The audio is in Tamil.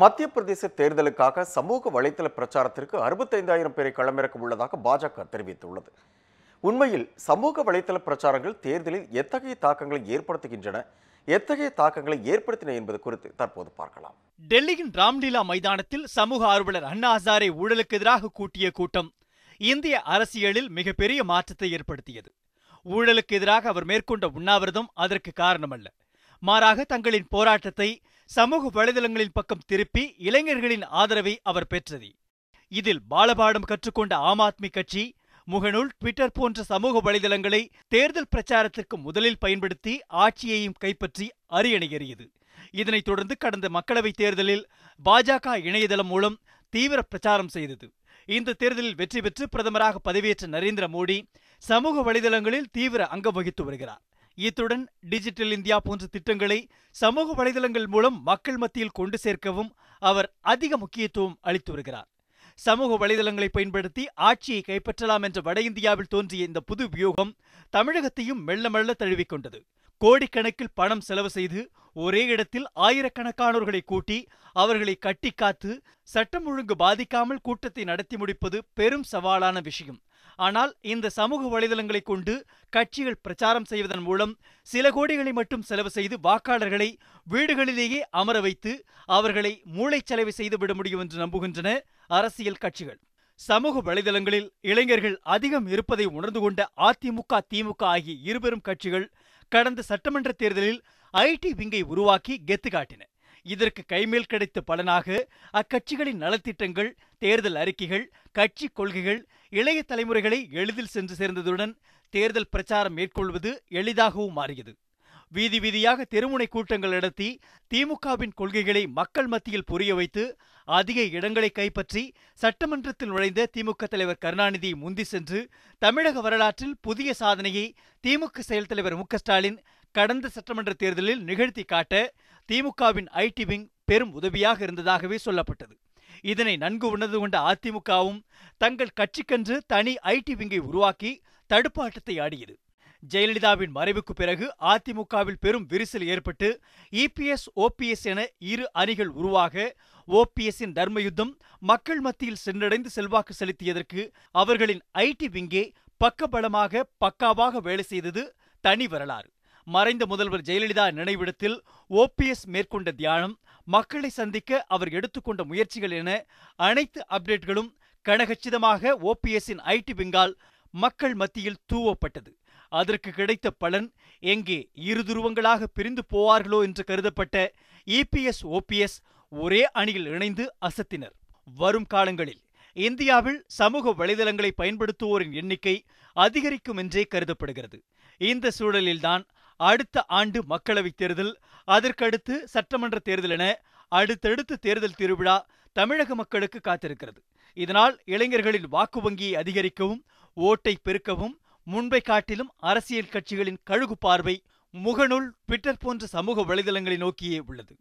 மத்திய பிரதேச தேர்தலுக்காக சமூக வலைதள பிரச்சாரத்திற்கு அறுபத்தைந்தாயிரம் பேரை களமிறக்க உள்ளதாக பாஜக தெரிவித்துள்ளது. உண்மையில் சமூக வலைதள பிரச்சாரங்கள் தேர்தலில் எத்தகைய தாக்கங்களை ஏற்படுத்துகின்றன எத்தகைய தாக்கங்களை ஏற்படுத்தின என்பது குறித்து தற்போது பார்க்கலாம். டெல்லியின் ராம்லீலா மைதானத்தில் சமூக ஆர்வலர் அண்ணா ஹசாரே ஊழலுக்கு எதிராக கூட்டிய கூட்டம் இந்திய அரசியலில் மிகப்பெரிய மாற்றத்தை ஏற்படுத்தியது. ஊழலுக்கு எதிராக அவர் மேற்கொண்ட உண்ணாவிரதம் அதற்கு காரணமல்ல. மாறாக தங்களின் போராட்டத்தை சமூக வலைதளங்களின் பக்கம் திருப்பி இளைஞர்களின் ஆதரவை அவர் பெற்றது. இதில் பாலபாடம் கற்றுக்கொண்ட ஆம் ஆத்மி கட்சி முகநூல் ட்விட்டர் போன்ற சமூக வலைதளங்களை தேர்தல் பிரச்சாரத்திற்கு முதலில் பயன்படுத்தி ஆட்சியையும் கைப்பற்றி அரியணையேறியது. இதனைத் தொடர்ந்து கடந்த மக்களவைத் தேர்தலில் பாஜக இணையதளம் மூலம் தீவிர பிரச்சாரம் செய்தது. இந்த தேர்தலில் வெற்றி பெற்று பிரதமராக பதவியேற்ற நரேந்திர மோடி சமூக வலைதளங்களில் தீவிர அங்கம் வகித்து வருகிறார். இத்துடன் டிஜிட்டல் இந்தியா போன்ற திட்டங்களை சமூக வலைதளங்கள் மூலம் மக்கள் மத்தியில் கொண்டு சேர்க்கவும் அவர் அதிக முக்கியத்துவம் அளித்து வருகிறார். சமூக வலைதளங்களை பயன்படுத்தி ஆட்சியை கைப்பற்றலாம் என்ற வட இந்தியாவில் தோன்றிய இந்த புது வியூகம் தமிழகத்தையும் மெல்ல மெல்ல தழுவிக்கொண்டது கோடிக்கணக்கில் பணம் செலவு செய்து ஒரே இடத்தில் ஆயிரக்கணக்கானோர்களை கூட்டி அவர்களை கட்டி காத்து சட்டம் ஒழுங்கு பாதிக்காமல் கூட்டத்தை நடத்தி முடிப்பது பெரும் சவாலான விஷயம். ஆனால் இந்த சமூக வலைதளங்களை கொண்டு கட்சிகள் பிரச்சாரம் செய்வதன் மூலம் சில கோடிகளை மட்டும் செலவு செய்து வாக்காளர்களை வீடுகளிலேயே அமர வைத்து அவர்களை மூளைச்சலவை செய்துவிட முடியும் என்று நம்புகின்றன அரசியல் கட்சிகள். சமூக வலைதளங்களில் இளைஞர்கள் அதிகம் இருப்பதை உணர்ந்து கொண்ட அதிமுக திமுக ஆகிய இருபெரும் கட்சிகள் கடந்த சட்டமன்ற தேர்தலில் ஐடி விங்கை உருவாக்கி கெத்து காட்டின. இதற்கு கைமேல் கிடைத்த பலனாக அக்கட்சிகளின் நலத்திட்டங்கள் தேர்தல் அறிக்கைகள் கட்சி கொள்கைகள் இளைய தலைமுறைகளை எளிதில் சென்று சேர்ந்ததுடன் தேர்தல் பிரச்சாரம் மேற்கொள்வது எளிதாகவும் மாறியது. வீதி வீதியாக தெருமுனை கூட்டங்கள் நடத்தி திமுகவின் கொள்கைகளை மக்கள் மத்தியில் புரிய வைத்து அதிக இடங்களை கைப்பற்றி சட்டமன்றத்தில் நுழைந்த திமுக தலைவர் கருணாநிதி முந்தி சென்று தமிழக வரலாற்றில் புதிய சாதனையை திமுக செயல் தலைவர் மு ஸ்டாலின் கடந்த சட்டமன்ற தேர்தலில் நிகழ்த்தி காட்ட திமுகவின் ஐடி விங் பெரும் உதவியாக இருந்ததாகவே சொல்லப்பட்டது. இதனை நன்கு உணர்ந்து கொண்ட அதிமுகவும் தங்கள் கட்சிக்கென்று தனி ஐடி விங்கை உருவாக்கி தடுப்பாட்டத்தை ஆடியது. ஜெயலலிதாவின் மறைவுக்கு பிறகு அதிமுகவில் பெரும் விரிசல் ஏற்பட்டு இபிஎஸ் ஓபிஎஸ் என இரு அணிகள் உருவாக ஓபிஎஸ்ஸின் தர்மயுத்தம் மக்கள் மத்தியில் சென்றடைந்து செல்வாக்கு செலுத்தியதற்கு அவர்களின் ஐடி விங்கே பக்கபலமாக பக்காவாக வேலை செய்தது தனி வரலாறு. மறைந்த முதல்வர் ஜெயலலிதா நினைவிடத்தில் ஓபிஎஸ் மேற்கொண்ட தியானம் மக்களை சந்திக்க அவர் எடுத்துக்கொண்ட முயற்சிகள் என அனைத்து அப்டேட்களும் கனகச்சிதமாக ஓபிஎஸ்ஸின் ஐடி விங்கால் மக்கள் மத்தியில் தூவப்பட்டது. அதற்கு கிடைத்த பலன் எங்கே இரு துருவங்களாக பிரிந்து போவார்களோ என்று கருதப்பட்ட இபிஎஸ் ஓபிஎஸ் ஒரே அணியில் இணைந்து அசத்தினர். வரும் காலங்களில் இந்தியாவில் சமூக வலைதளங்களை பயன்படுத்துவோரின் எண்ணிக்கை அதிகரிக்கும் என்றே கருதப்படுகிறது. இந்த சூழலில்தான் அடுத்த ஆண்டு மக்களவைத் தேர்தல் அதற்கடுத்து சட்டமன்ற தேர்தல் என அடுத்தடுத்து தேர்தல் திருவிழா தமிழக மக்களுக்கு காத்திருக்கிறது. இதனால் இளைஞர்களின் வாக்கு வங்கியை அதிகரிக்கவும் ஓட்டை பெருக்கவும் முன்பை காட்டிலும் அரசியல் கட்சிகளின் கழுகு பார்வை முகநூல் ட்விட்டர் போன்ற சமூக வலைதளங்களை நோக்கியே உள்ளது.